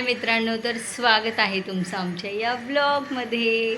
हाय मित्रांनो तर स्वागत आहे तुमचं आमच्या या ब्लॉगमध्ये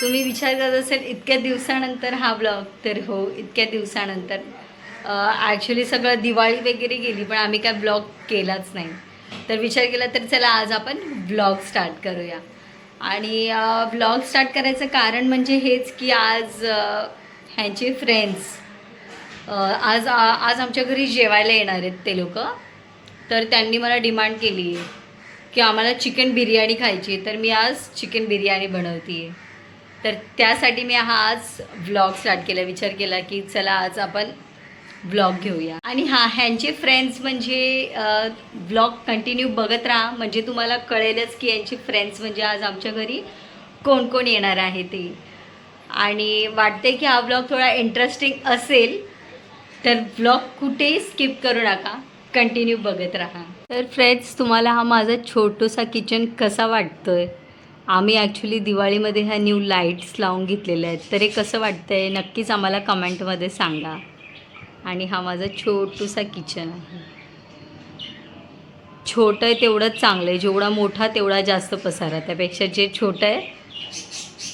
तुम्ही विचार करत असेल इतक्या दिवसानंतर हा ब्लॉग तर हो इतक्या दिवसानंतर. ॲक्च्युली सगळं दिवाळी वगैरे गेली पण आम्ही काय ब्लॉग केलाच नाही. तर विचार केला तर चला आज आपण ब्लॉग स्टार्ट करूया. आणि ब्लॉग स्टार्ट करायचं कारण म्हणजे हेच की आज ह्यांचे फ्रेंड्स आज आज आमच्या घरी जेवायला येणार आहेत ते लोक. तर त्यांनी मला डिमांड केली आहे की आम्हाला चिकन बिर्याणी खायची आहे तर मी आज चिकन बिर्याणी बनवते आहे तर त्यासाठी मी हा आज व्लॉग स्टार्ट केला विचार केला की चला आज आपण व्लॉग घेऊया. आणि हा ह्यांचे फ्रेंड्स म्हणजे व्लॉग कंटिन्यू बघत राहा. म्हणजे तुम्हाला कळेलच की यांचे फ्रेंड्स म्हणजे आज आमच्या घरी कोण कोण येणार आहे ते. आणि वाटते की हा ब्लॉग थोडा इंटरेस्टिंग असेल तर ब्लॉग कुठेही स्किप करू नका. कंटिन्यू बघत राहा. तर फ्रेंड्स तुम्हाला हा माझा छोटूसा किचन कसा वाटतो आहे आम्ही ॲक्च्युली दिवाळीमध्ये ह्या न्यू लाईट्स लावून घेतलेल्या आहेत. तर हे कसं वाटतं आहे नक्कीच आम्हाला कमेंटमध्ये सांगा. आणि हा माझा छोटूसा किचन आहे. छोटं आहे तेवढंच चांगलं आहे. जेवढा मोठा तेवढा जास्त पसारा. त्यापेक्षा जे छोटं आहे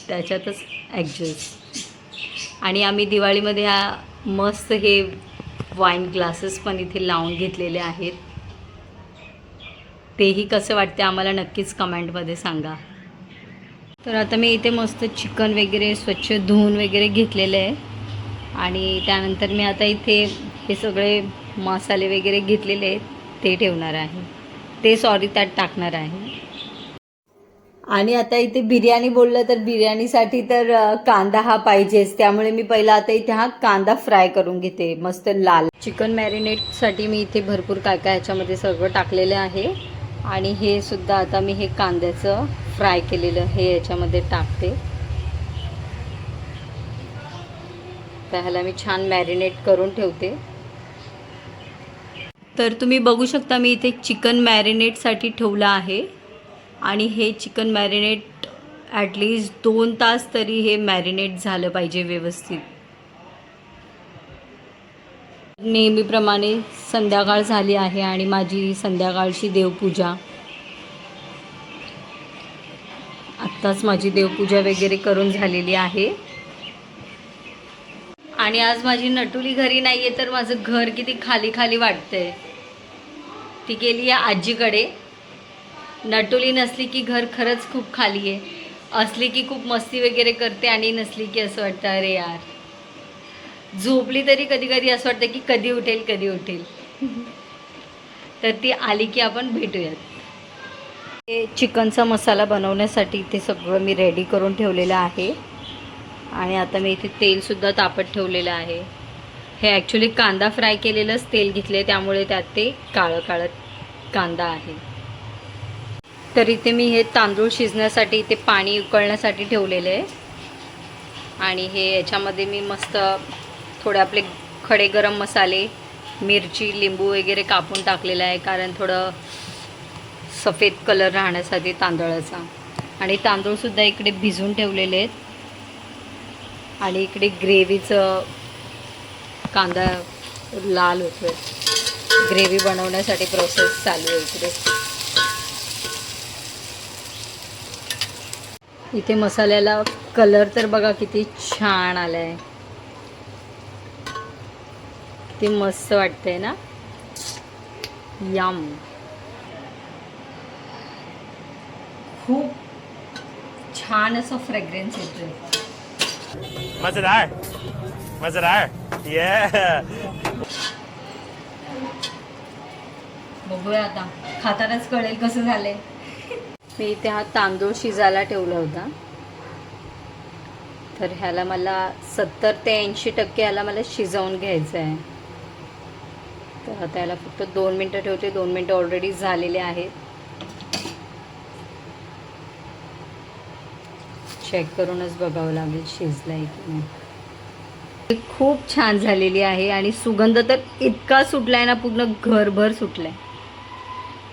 त्याच्यातच ॲडजस्ट आणि आम्ही दिवाळीमध्ये हा मस्त हे वाईन ग्लासेस पण इथे लावून घेतलेले आहेत. तेही कसं वाटते आम्हाला नक्कीच कमेंटमध्ये सांगा. तर आता मी इथे मस्त चिकन वगैरे स्वच्छ धुवून वगैरे घेतलेलं आहे. आणि त्यानंतर मी आता इथे हे सगळे मसाले वगैरे घेतलेले आहेत. ते ठेवणार आहे. ते सॉरी त्यात टाकणार आहे. आणि आता इथे बिर्याणी बोललं तर बिर्याणीसाठी तर कांदा हा पाहिजेच. त्यामुळे मी पहिला आता इथे हा कांदा फ्राय करून घेते मस्त लाल. चिकन मॅरिनेटसाठी मी इथे भरपूर काय काय ह्याच्यामध्ये सगळं टाकलेलं आहे. आणि हे सुद्धा आता मी हे कांद्याचं फ्राय केलेलं हे याच्यामध्ये टाकते. तर ह्याला मी छान मॅरिनेट करून ठेवते. तर तुम्ही बघू शकता मी इथे चिकन मॅरिनेटसाठी ठेवलं आहे. आणि हे चिकन मॅरिनेट ॲटलिस्ट दोन तास तरी हे मॅरिनेट झालं पाहिजे व्यवस्थित. नेहमीप्रमाणे संध्याकाळ झाली आहे आणि माझी संध्याकाळची देवपूजा. आत्ताच माझी देवपूजा वगैरे करून झालेली आहे. आणि आज माझी नटुली घरी नाही आहे तर माझं घर किती खाली खाली वाटतंय. ती गेली आहे आजीकडे. नटुली नसली की घर खरंच खूप खाली आहे. असली की खूप मस्ती वगैरे करते आणि नसली की असं वाटतं अरे यार. झोपली तरी कधी कधी असं वाटतं की कधी उठेल कधी उठेल. तर ती आली की आपण भेटूयात. हे चिकनचा मसाला बनवण्यासाठी ते सगळं मी रेडी करून ठेवलेलं आहे. आणि आता मी इथे तेलसुद्धा तापत ठेवलेलं आहे. हे ॲक्च्युली कांदा फ्राय केलेलंच तेल घेतले त्यामुळे त्यात ते काळं काळं कांदा आहे. तर इथे मी हे तांदूळ शिजण्यासाठी इथे पाणी उकळण्यासाठी ठेवलेले आहे. आणि हे याच्यामध्ये मी मस्त थोडे आपले खडे गरम मसाले मिरची लिंबू वगैरे कापून टाकलेलं आहे कारण थोडं सफेद कलर राहण्यासाठी तांदळाचा. आणि तांदूळसुद्धा इकडे भिजून ठेवलेले आहेत. आणि इकडे ग्रेव्हीचं कांदा लाल होतोय. ग्रेव्ही बनवण्यासाठी प्रोसेस चालू आहे इकडे. इथे मसाल्याला कलर तर बघा किती छान आला आहे किती मस्त वाटतंय ना? यम. खूप छान असं फ्रेग्रन्स येतोय. मजेदार मजेदार ये बघूया आता. खातानाच कळेल कसं झालंय. मी इथे हा तांदूळ शिजायला ठेवला होता. तर ह्याला मला सत्तर ते ऐंशी टक्के ह्याला मला शिजवून घ्यायचं आहे तर आता ह्याला फक्त दोन मिनटं ठेवते. दोन मिनटं ऑलरेडी झालेले आहेत. चेक करूनच बघावं लागेल शिजलाय की नाही. खूप छान झालेली आहे आणि सुगंध तर इतका सुटलाय ना पूर्ण घरभर सुटलाय.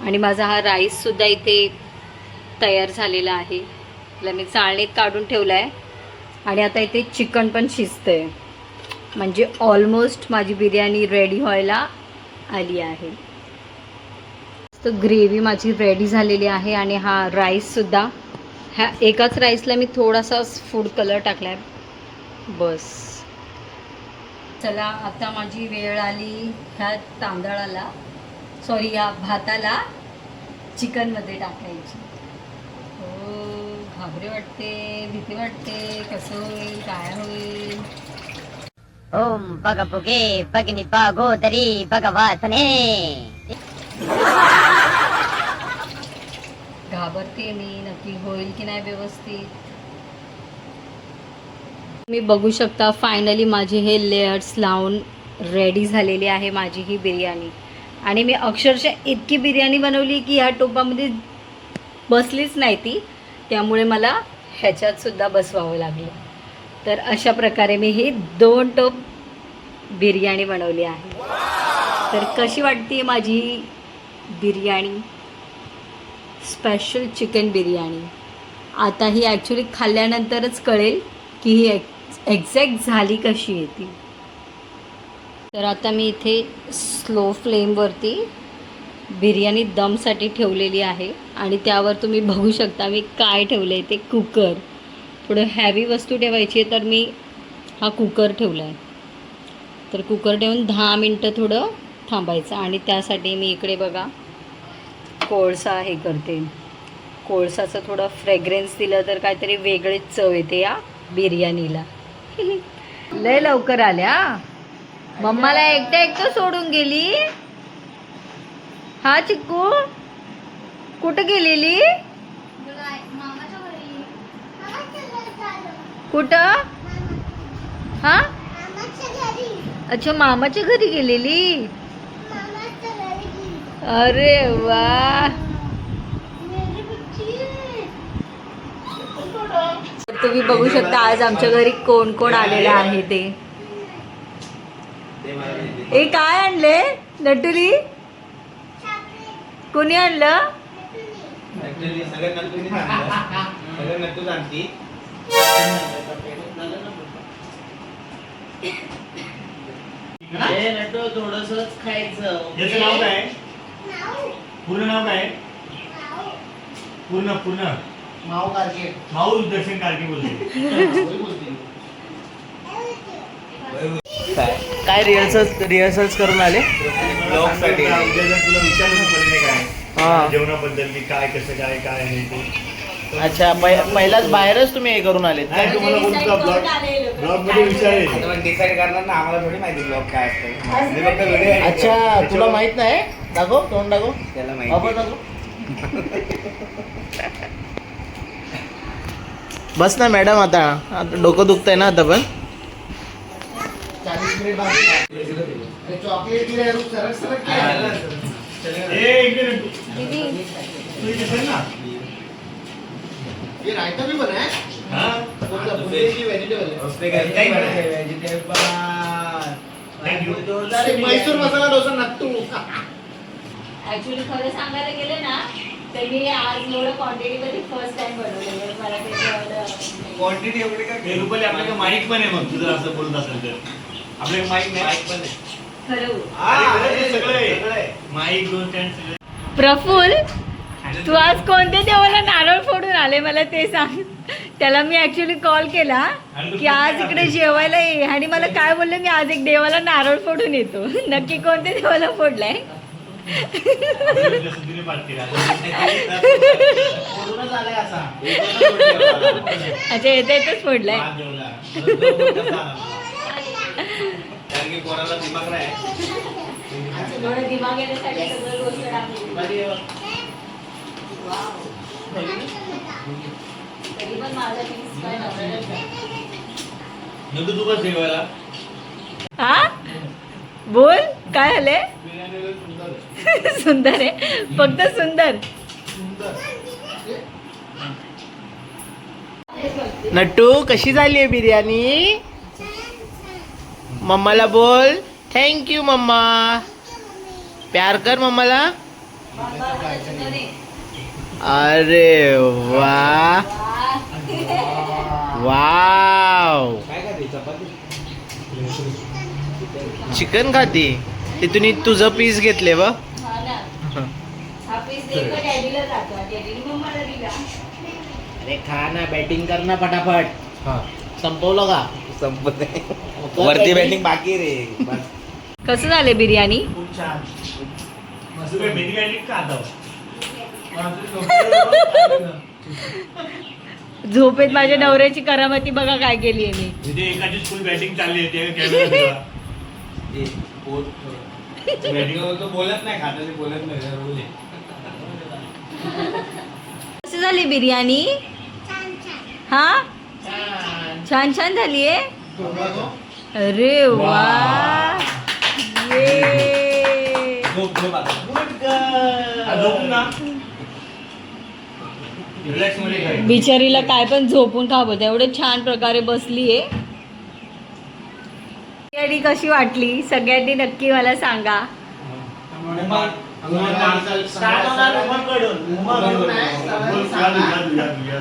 आणि माझा हा राईससुद्धा इथे तयार झालेला आहे. त्याला मी चाळणीत काढून ठेवला आहे आणि आता इथे चिकन पण शिजतं आहे म्हणजे ऑलमोस्ट माझी बिर्याणी रेडी व्हायला आली आहे. तर ग्रेव्ही माझी रेडी झालेली आहे आणि हा राईससुद्धा ह्या एकाच राईसला मी थोडासा फूड कलर टाकला आहे बस. चला आता माझी वेळ आली ह्या तांदळाला. सॉरी या भाताला चिकनमध्ये टाकायची. घाबरे वाटते भीती वाटते कसं होईल काय होईल? ओम पगपुगे पगनि पागोदरी भगवासने. घाबरते मी नक्की होईल की नाही व्यवस्थित? मी बघू शकता फायनली माझे हे लेयर्स लावून रेडी झालेली आहे माझी ही बिर्याणी. आणि मी अक्षरशः इतकी बिर्याणी बनवली की ह्या टोपामध्ये बसलीच नाही ती. त्यामुळे मला ह्याच्यातसुद्धा बसवावं लागलं. तर अशा प्रकारे मी ही दोन टोप बिर्याणी बनवली आहे. तर कशी वाटते माझी बिर्याणी? Special chicken biryani. आता ही ॲक्च्युली खाल्ल्यानंतरच कळेल की ही एक् एक्झॅक्ट झाली कशी आहे ती. तर आता मी इथे स्लो फ्लेमवरती बिर्याणी दमसाठी ठेवलेली आहे आणि त्यावर तुम्ही बघू शकता मी काय ठेवलं आहे ते कुकर. थोडं हॅवी वस्तू ठेवायची आहे तर मी हा कुकर ठेवला आहे तर कुकर ठेवून दहा मिनटं थोडं थांबायचं आणि त्यासाठी मी इकडे बघा कोळसा हे करते. कोळसाचं थोडं फ्रेग्रन्स दिलं तर काहीतरी वेगळीच चव येते या बिर्याणीला. लय लवकर आल्या. मम्माला एकटं एकटं सोडून गेली? हा चिक्कू? कुठं गेलेली? कुठं? हा? अच्छा मामाच्या घरी गेलेली? अरे वा. तुम्ही बघू शकता आज आमच्या घरी कोण कोण आलेलं आहे ते. काय आणले? नटुली कोणी आणलं? ऍक्च्युली सगळ्या नक्की सगळ्या नक्कीच आणती. थोडसच खायचं याचं नाव काय? पूर्ण नाव काय? पूर्ण पूर्ण. माव कारके. माऊ दर्शन कार्की बोलते. काय? रिहर्सल रिहर्सल्स करून आले? ब्लॉगसाठी. काय हा. जेवणाबद्दल काय कसं काय काय आहे ते. अच्छा पहि- पहिलाच बाहेरच तुम्ही हे करून आलेत काय? तुम्हाला कोणता ब्लॉग ब्लॉगमध्ये विचारेल डिसाईड करणार ना आम्हाला थोडी माहिती ब्लॉग काय असतं. मी फक्त व्हिडिओ अच्छा तुला माहीत नाही? दाखव तोंड दाखव. त्याला आपण माहिती दाखव. बस ना मॅडम आता. आता डोकं दुखतंय ना आता पण. ए इकडे नको. तू इथे चल ना. हा? Thank you. मैसूर मसाला डोसा नक्की ऍक्च्युली खरं सांगायला गेले ना तर मी आज एवढं क्वांटिटीमध्ये फर्स्ट टाइम बनवलेलं मला क्वांटिटी एवढी काय रुपाली आपल्याकडे माईक पण आहे मग तुझं असं बोलत असेल तर. आपल्याकडे माईक नाही पण हा. माईक दोन सगळं. प्रफुल तू आज कोणत्या देवाला नारळ फोडून आले मला ते सांग. त्याला मी ऍक्च्युली कॉल केला की आज इकडे जेवायला ये. आणि मला काय बोलले मी आज एक देवाला नारळ फोडून येतो. नक्की कोणत्या देवाला फोडलाय. अच्छा येता येतच फोडलाय भात जेवला. परत तो पण कसा आला? कारण की पोराला दिमाग नाही. दिमाग येण्यासाठी सगळं गोष्ट हा? बोल काय आले सुंदर आहे. फक्त सुंदर. नट्टू कशी झाली आहे बिर्याणी? मम्माला बोल. थँक्यू मम्मा. प्यार कर मम्माला. अरे वा. वाव. चिकन खाती? ते तुम्ही तुझं पीस घेतले व अरे खा ना बॅटिंग कर ना फटाफट. संपवलं का? संपत नाही. वरती. बॅटिंग बाकी रे. कसं झालं बिर्याणी? खूप छान. मस्त. झोपेत माझ्या नवऱ्याची करामती बघा काय केली आहे मी. तिथे एकाची फुल बॅटिंग चालली होती कॅमेरा ए, बोल. बॅटिंग तो बोलत नाही खाताची बोलत नाही जरा बोले. कसं झाली बिर्याणी? हा? छान. छान झाली आहे. अरे वा. ये. बिचारीला काय पण झोपून खाबत एवढे छान प्रकारे बसली आहे. कशी वाटली? सगळ्यांनी नक्की मला सांगा. होणार सरळ या, सांगा. या, या, या.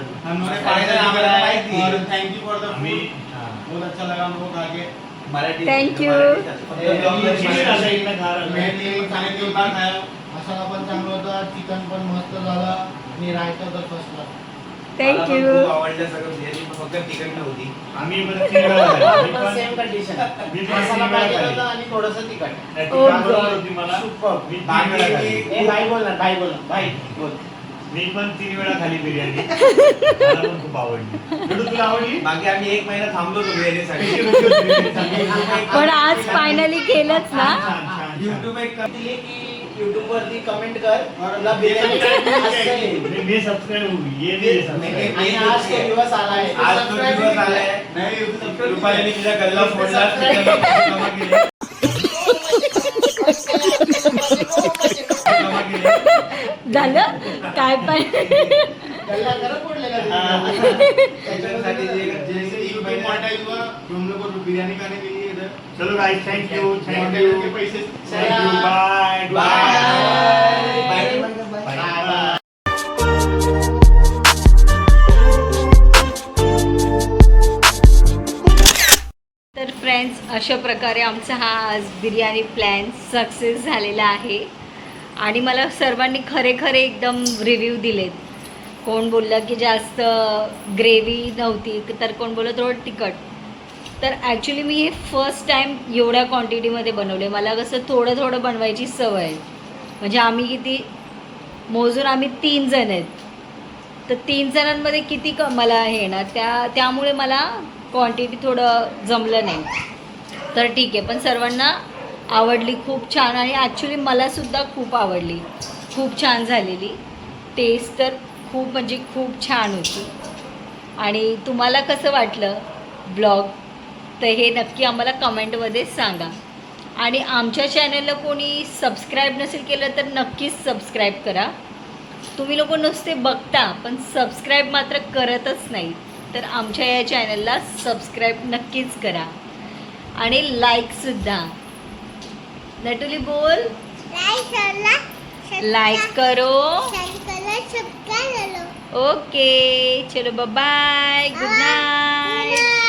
फायनल आम्हाला माहिती आहे. थैंक यू फॉर द आम्ही बहुत अच्छा लगा हम लोग आके मराठी Thank you. मराठी. ए, चिकन आता इकडनं खा. मैंने खाने के बाद खाया मसाला पण चांगला होता चिकन पण मस्त झालं आणि रायता तर फर्स्ट क्लास थँक्यू खूप आवडलं सगळं बिर्याणी पण फक्त तिखट नव्हती आम्ही परत तीन वेळा खाल्ली. मी पण. मी मसाला तीन वेळा पाहिजे खाल्ली. होता आणि थोडंसं तिखट त्याची Oh काय बरोबर God. होती मला Superb. मी तीन बाकी वेळा खाल्ली. ए भाई बोल ना भाई बोल ना भाई बोल मी पण तीन वेळा खाली बिर्याणी मला पण खूप आवडली छोटू, तुला आवडली बाकी आम्ही एक महिना थांबलो होतो बिर्याणीसाठी होती बिर्याणी? पण आज फायनली केलंच ना छान, छान, छान. युट्यूब एक दिली की युट्यूब वरती कमेंट कर तुला. मी- आणि आज तो दिवस आलाय आज तो दिवस आलाय नाही रुपालीने तिच्या गल्ला फोडला. तिच्या जमा केले. जमा केले. झालं? काय पण. गल्ला खरं. त्याच्यासाठी जे- जे यू के पैसे thank you bye Bye. Bye. Bye. Bye. Bye. तर फ्रेंड्स अशा प्रकारे आमचा हा आज बिर्याणी प्लॅन सक्सेस झालेला आहे आणि मला सर्वांनी खरे खरे एकदम रिव्ह्यू दिलेत कोण बोललं की जास्त ग्रेव्ही नव्हती तर कोण बोललं थोडं तिखट तर ॲक्च्युली मी हे फर्स्ट टाईम एवढ्या क्वांटिटीमध्ये बनवले मला कसं थोडं थोडं बनवायची सवय आहे. म्हणजे आम्ही किती मोजून आम्ही तीन जण आहेत. तर तीन जणांमध्ये किती क मला हे येणार? त्या त्यामुळे मला क्वांटिटी थोडं जमलं नाही. तर ठीक आहे. पण सर्वांना आवडली खूप छान. आणि ॲक्च्युली मलासुद्धा खूप आवडली. खूप छान झालेली. टेस्ट तर खूप म्हणजे खूप छान होती. आणि तुम्हाला कसं वाटलं? ब्लॉग तर हे नक्की आम्हाला कमेंटमध्ये सांगा. आणि आमच्या चॅनलला कोणी सबस्क्राईब नसेल केलं तर नक्कीच सबस्क्राईब करा. तुम्ही लोक नुसते बघता पण सबस्क्राईब मात्र करतच नाही तर आमच्या या चॅनलला सबस्क्राईब नक्कीच करा. आणि लाईकसुद्धा नटुली बोल. लाईक करो. ओके चलो बाय गुड नाईट